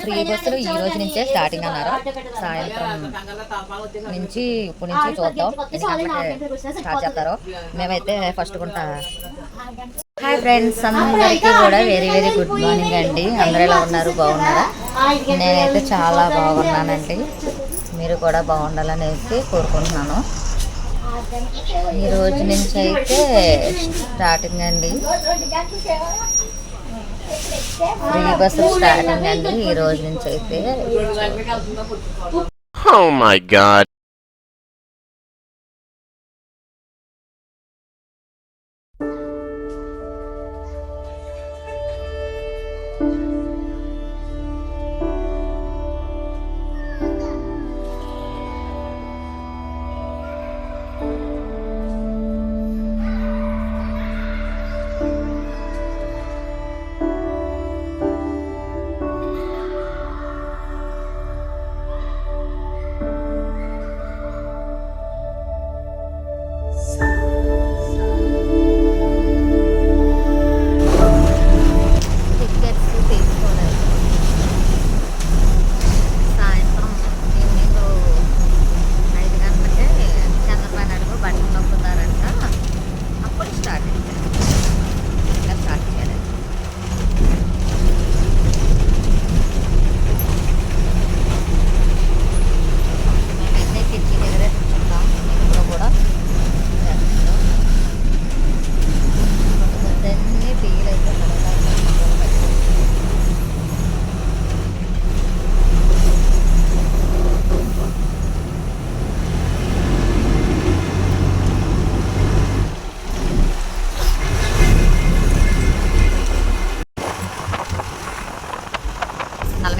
Free బస్సులు ఈ రోజు నుంచే స్టార్టింగ్ అన్నారు. సాయంత్రం నుంచి ఇప్పుడు నుంచి చూద్దాం. స్టార్ట్ చేస్తారో. మేమైతే ఫస్ట్ కొంటా హాయ్ ఫ్రెండ్స్ అందరికీ కూడా వెరీ వెరీ గుడ్ మార్నింగ్ అండి. అందరూ ఎలా ఉన్నారు బాగున్నారా? నేనైతే చాలా బాగున్నానండి. మీరు కూడా బాగుండాలనేసి కోరుకుంటున్నాను. ఈ రోజు నుంచి అయితే స్టార్టింగ్ అండి. ఫ్రీ బస్సు స్టార్టింగ్ అండి ఈ రోజు నుంచి అయితే oh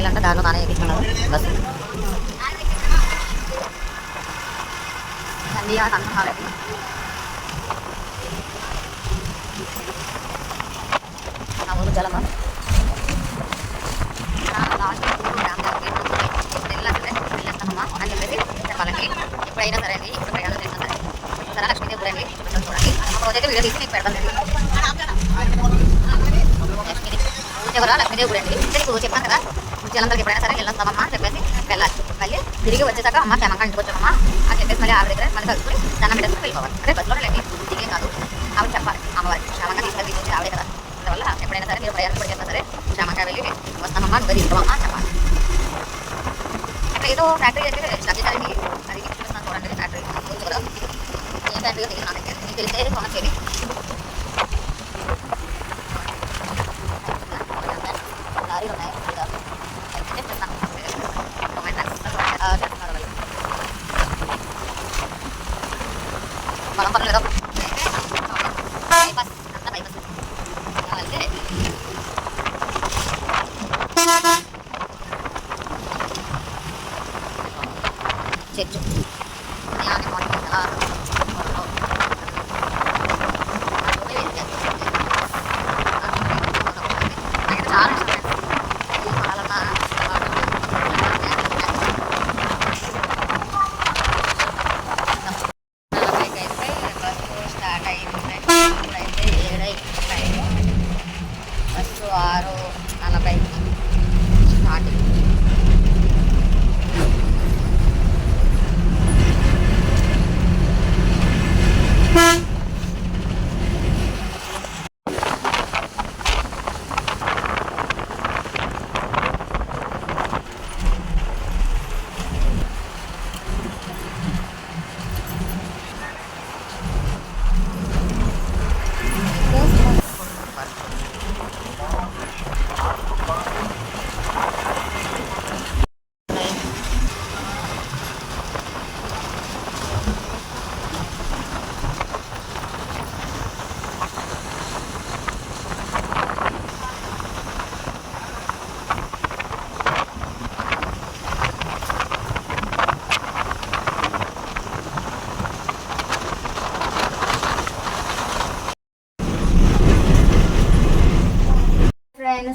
ఫ్యామిలీ అంటే దానిలో నానే ఎక్కించుకున్నాడు బస్సు నందియా నా ఊరు జలమ. లాస్ట్ వెళ్ళేస్తామమ్మా అని చెప్పేసి చెప్పాలండి. ఎప్పుడైనా సరే అండి ఇప్పుడు ప్రయాణం చేసినా సరే. సరే లక్ష్మీదేవి చూడండి. చూడండి ఒక రోజైతే వీడియో తీసి మీకు పెడతాను. లక్ష్మీదేవి. అండి. చెప్పాను కదా జలందరికి ఎప్పుడైనా సరే వెళ్ళొస్తామమ్మా అని చెప్పేసి వెళ్ళాలి. మళ్ళీ తిరిగి వచ్చేసాక అమ్మ క్షేమంగా ఇంటికి వచ్చామమ్మా అని చెప్పేసి మళ్ళీ ఆవిడ దగ్గర మళ్ళీ కలుసుకుని దండం పెట్టేసుకుని వెళ్ళిపోవాలి. అదే బస్సులో లేండి దిగే కాదు. ఆవిడ చెప్పాలి అమ్మవారికి క్షేమంగా తీసుకెళ్ళి తీసుకొచ్చి ఆవిడే కదా. అందువల్ల ఎప్పుడైనా సరే మీరు ప్రయాణం పడిపోయినా సరే క్షేమంగా వెళ్ళి వస్తామమ్మా నువ్వు దిగుతామమ్మా అని చెప్పాలి. అక్కడ ఏదో ఫ్యాక్టరీ అయితే లభించాలండి అది చూపిస్తున్నాను చూడండి ఫ్యాక్టరీ తెలుసు కదా ఏం ఫ్యాక్టరీ తెలియదు నా దగ్గర మీకు తెలిస్తే ఫోన్ చేయండి. లారీలు ఉన్నాయి. చర్చ్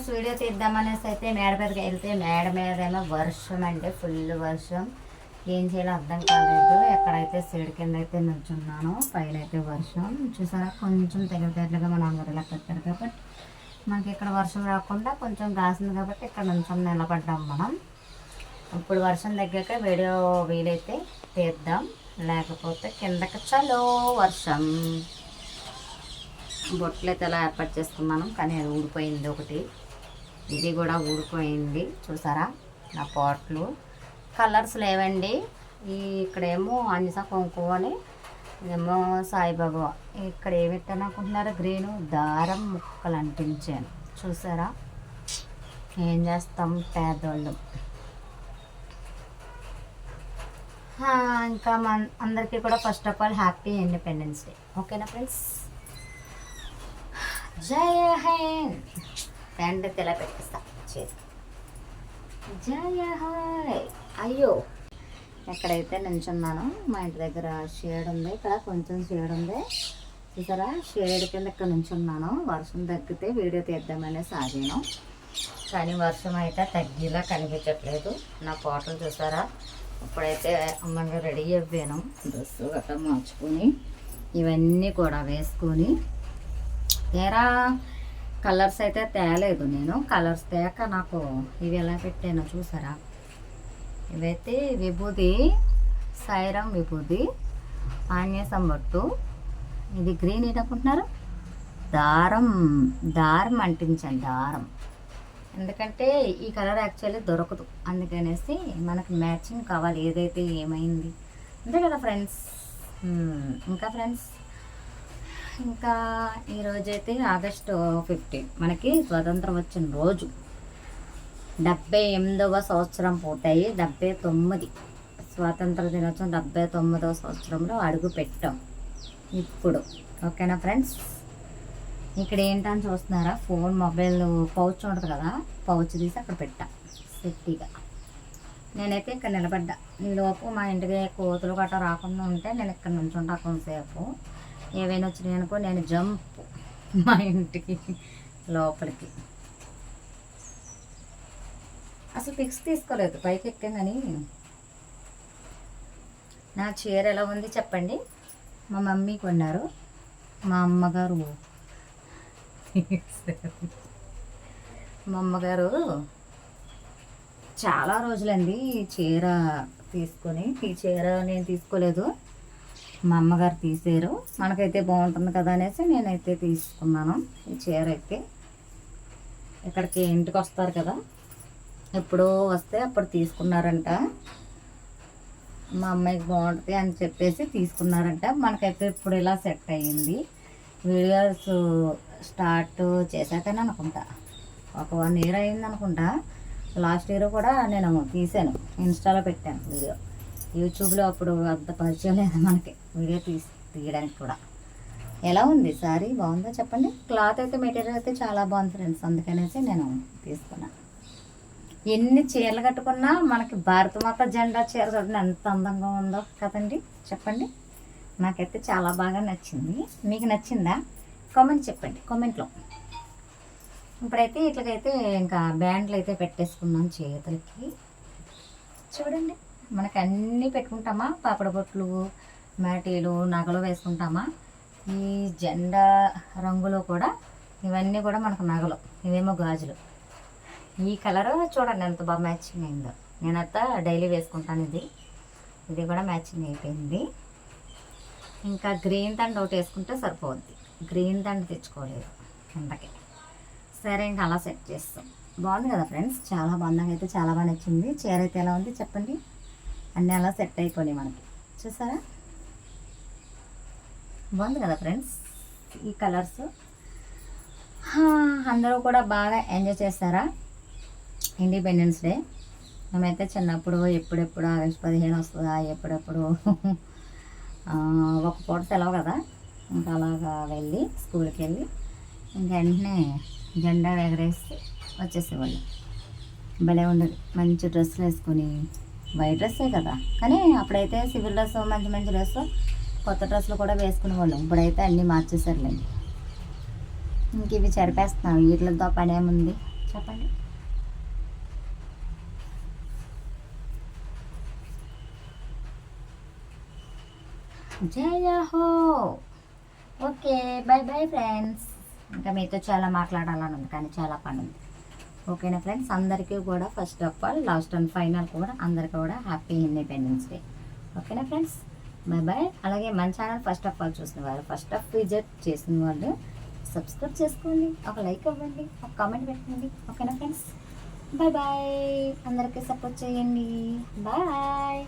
ఫ్రెండ్స్ వీడియో తీద్దామనేసి అయితే మేడ మీదకి వెళ్తే మేడ మీదేమో వర్షం అంటే ఫుల్ వర్షం. ఏం చేయాలో అర్థం కాలేదు. ఎక్కడైతే సైడ్ కింద అయితే నిల్చున్నాను పైన అయితే వర్షం. చూసారా? కొంచెం తెలివితేటలుగా మన అందరిలా పెట్టారు కాబట్టి మనకి ఇక్కడ వర్షం రాకుండా కొంచెం కాసింది కాబట్టి ఇక్కడ నుంచం నిలబడ్డాం మనం. ఇప్పుడు వర్షం తగ్గాక వీడియో వీలైతే తీద్దాం. లేకపోతే కిందకి చలో వర్షం. బొట్లు అయితే ఎలా ఏర్పాటు చేసుకున్నాను కానీ అది ఊడిపోయింది ఒకటి. ఇది కూడా ఊడిపోయింది. చూసారా? నా పాట్లు. కలర్స్ లేవండి. ఈ ఇక్కడేమో అంజస కుంకుమ అని ఇదేమో సాయిబాబా. ఇక్కడ ఏమి పెట్టాను అనుకుంటున్నారు గ్రీను దారం ముక్కలు అంటించాను చూసారా? ఏం చేస్తాం పేదోళ్ళు. ఇంకా మన అందరికీ కూడా first of all happy independence day ఓకేనా ఫ్రెండ్స్ జయ హింద్! ప్యాంట్ తెలా పెట్టిస్తా. చేతి జయ హాయ్. అయ్యో. ఎక్కడైతే నించున్నాను మా ఇంటి దగ్గర షేడ్ ఉంది. ఇక్కడ కొంచెం షేడ్ ఉంది. చూసారా? షేడ్ కింద ఇక్కడ నించున్నాను వర్షం తగ్గితే వీడియో తీద్దామనేసి ఆగాను కానీ వర్షం అయితే తగ్గేలా కనిపించట్లేదు. నా ఫోటోలు చూసారా? ఇప్పుడైతే అమ్మంగా రెడీ అవ్వాను డ్రెస్ గట్రా మార్చుకొని ఇవన్నీ కూడా వేసుకొని. తీరా కలర్స్ అయితే తేలేదు నేను. కలర్స్ తేక నాకు ఇవి ఎలా పెట్టానో చూసారా? ఇవైతే విభూది సైరం విభూది ఆన్యసం బొట్టు ఇది గ్రీన్ ఏంటనుకుంటున్నారు? దారం దారం అంటించాను దారం. ఎందుకంటే ఈ కలర్ యాక్చువల్లీ దొరకదు. అందుకనేసి మనకు మ్యాచింగ్ కావాలి. ఏదైతే ఏమైంది? అంతే కదా ఫ్రెండ్స్? ఇంకా ఫ్రెండ్స్? ఇంకా ఈరోజైతే ఆగస్టు ఫిఫ్టీన్ మనకి స్వతంత్రం వచ్చిన రోజు డెబ్బై ఎనిమిదవ సంవత్సరం పూర్తయి డెబ్బై తొమ్మిది స్వాతంత్ర దినోత్సవం డెబ్బై తొమ్మిదవ సంవత్సరంలో అడుగు పెట్టాం. ఇప్పుడు ఓకేనా ఫ్రెండ్స్? ఇక్కడ ఏంటని చూస్తున్నారా? ఫోన్ మొబైల్ పౌచ్ ఉంటుంది కదా పౌచ్ తీసి అక్కడ పెట్టా సేఫ్టీగా నేనైతే ఇక్కడ నిలబడ్డా. ఈ లోపు మా ఇంటికి కోతులు గట్రా రాకుండా ఉంటే నేను ఇక్కడ నుంచుంటా కొంతసేపు. ఏవైనా వచ్చినాయి అనుకో నేను జంప్ మా ఇంటికి లోపలికి. అసలు పిక్స్ తీసుకోలేదు పైకి ఎక్కాం కానీ నా చీర ఎలా ఉంది చెప్పండి. మా మమ్మీ కొన్నారు. మా అమ్మగారు మా అమ్మగారు చాలా రోజులండి చీర తీసుకొని ఈ చీర నేను తీసుకోలేదు. మా అమ్మగారు తీసారు. మనకైతే బాగుంటుంది కదా అనేసి నేనైతే తీసుకున్నాను. ఈ చీర అయితే ఇక్కడికి ఇంటికి వస్తారు కదా. ఎప్పుడో వస్తే అప్పుడు తీసుకున్నారంట. మా అమ్మాయికి బాగుంటుంది అని చెప్పేసి తీసుకున్నారంట. మనకైతే ఇప్పుడు ఇలా సెట్ అయ్యింది. వీడియోస్ స్టార్ట్ చేశాకనే అనుకుంటా. ఒక వన్ ఇయర్ అయింది అనుకుంటా. లాస్ట్ ఇయర్ కూడా నేను తీసాను. ఇన్స్టాలో పెట్టాను వీడియో. యూట్యూబ్లో అప్పుడు అంత పరిచయం లేదు మనకి. వీడియో తీసి తీయడానికి కూడా. ఎలా ఉంది సారీ? బాగుందో చెప్పండి? క్లాత్ అయితే మెటీరియల్ అయితే చాలా బాగుంది ఫ్రెండ్స్. అందుకనేసి నేను తీసుకున్నాను ఎన్ని చీరలు కట్టుకున్నా మనకి భారతమాత జెండా చీర చూడండి ఎంత అందంగా ఉందో కదండి. చెప్పండి. నాకైతే చాలా బాగా నచ్చింది. మీకు నచ్చిందా? కామెంట్ చెప్పండి. కామెంట్లో. ఇప్పుడైతే ఇట్లకైతే ఇంకా బ్యాండ్లు అయితే పెట్టేసుకున్నాం చేతులకి. చూడండి. మనకి అన్నీ పెట్టుకుంటామా? పాపడ బొట్లు మ్యాటీలు నగలు వేసుకుంటామా? ఈ జెండా రంగులో కూడా ఇవన్నీ కూడా మనకు నగలు. ఇవేమో గాజులు. ఈ కలర్ చూడండి ఎంత బాగా మ్యాచింగ్ అయిందో. నేనంతా డైలీ వేసుకుంటాను ఇది. ఇది కూడా మ్యాచింగ్ అయిపోయింది. ఇంకా గ్రీన్ దండ ఒకటి వేసుకుంటే సరిపోద్ది. గ్రీన్ దండ తెచ్చుకోలేదు ఇంతకే. సరే ఇంకా అలా సెట్ చేస్తాం. బాగుంది కదా ఫ్రెండ్స్? చాలా బాగుంది అయితే చాలా బాగా నచ్చింది. చీర అయితే ఎలా ఉంది చెప్పండి? అన్నీ అలా సెట్ అయిపోయినాయి మనకి. చూసారా? బాగుంది కదా ఫ్రెండ్స్? ఈ కలర్స్? అందరూ కూడా బాగా ఎంజాయ్ చేస్తారా? Independence day. మేమైతే చిన్నప్పుడు ఎప్పుడెప్పుడు ఆగస్ట్ పదిహేను వస్తుందా ఎప్పుడెప్పుడు? ఒక పూట సెలవు కదా. ఇంకా అలాగా వెళ్ళి స్కూల్కి వెళ్ళి ఇంక వెంటనే జెండా ఎగరేసి వచ్చేసేవాళ్ళు. భలే ఉండదు. మంచి డ్రెస్సులు వేసుకొని. వైట్ డ్రెస్సే కదా. కానీ అప్పుడైతే సివిల్ డ్రెస్ మంచి మంచి డ్రెస్ కొత్త డ్రెస్సులు కూడా వేసుకునేవాళ్ళం. ఇప్పుడైతే అన్నీ మార్చేసారులేండి ఇంక ఇవి చెరిపేస్తున్నాం. వీటితో పని ఏముంది? చెప్పండి. జయ హో! Okay bye bye friends. ఇంకా మీతో చాలా మాట్లాడాలని ఉంది కానీ చాలా పని ఉంది. ఓకేనా ఫ్రెండ్స్? అందరికీ కూడా first of all last and final కూడా అందరికీ కూడా హ్యాపీ ఇండిపెండెన్స్ డే. ఓకేనా ఫ్రెండ్స్? బై. బాయ్ అలాగే మన ఛానల్ ఫస్ట్ ఆఫ్ ఆల్ చూసిన వారు ఫస్ట్ ఆఫ్ విజిట్ చేసిన వాళ్ళు సబ్స్క్రైబ్ చేసుకోండి ఒక లైక్ ఇవ్వండి ఒక కామెంట్ పెట్టండి ఓకేనా ఫ్రెండ్స్? బాయ్ బాయ్ అందరికీ సపోర్ట్ చేయండి. బాయ్.